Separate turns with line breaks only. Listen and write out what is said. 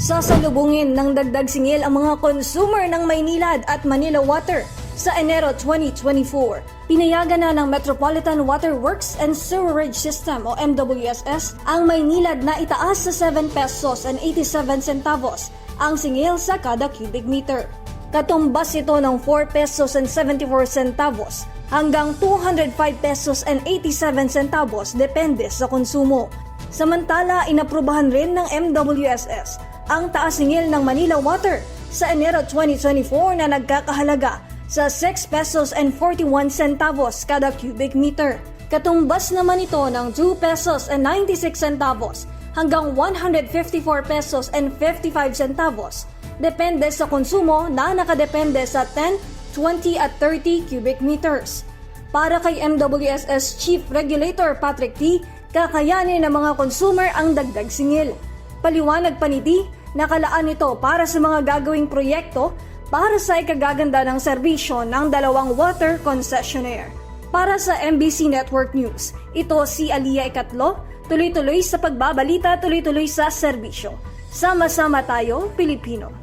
Sasalubungin ng dagdag singil ang mga consumer ng Maynilad at Manila Water sa Enero 2024. Pinayagan na ng Metropolitan Water Works and Sewerage System o MWSS ang Maynilad na itaas sa 7 pesos and 87 centavos ang singil sa kada cubic meter. Katumbas ito ng 4 pesos and 74 centavos hanggang 205 pesos and 87 centavos depende sa konsumo. Samantala, inaprubahan rin ng MWSS ang taas singil ng Manila Water sa Enero 2024 na nagkakahalaga sa 6 pesos and 41 centavos kada cubic meter. Katumbas naman ito ng 2 pesos and 96 centavos hanggang 154 pesos and 55 centavos depende sa konsumo na nakadepende sa 10, 20 at 30 cubic meters. Para kay MWSS Chief Regulator Patrick T, kakayanin ng mga consumer ang dagdag singil. Paliwanag pa ni T, nakalaan ito para sa mga gagawing proyekto para sa ikagaganda ng serbisyo ng dalawang water concessionaire. Para sa MBC Network News, ito si Aliyah Ikatlo, tuloy-tuloy sa pagbabalita, tuloy-tuloy sa serbisyo. Sama-sama tayo, Pilipino.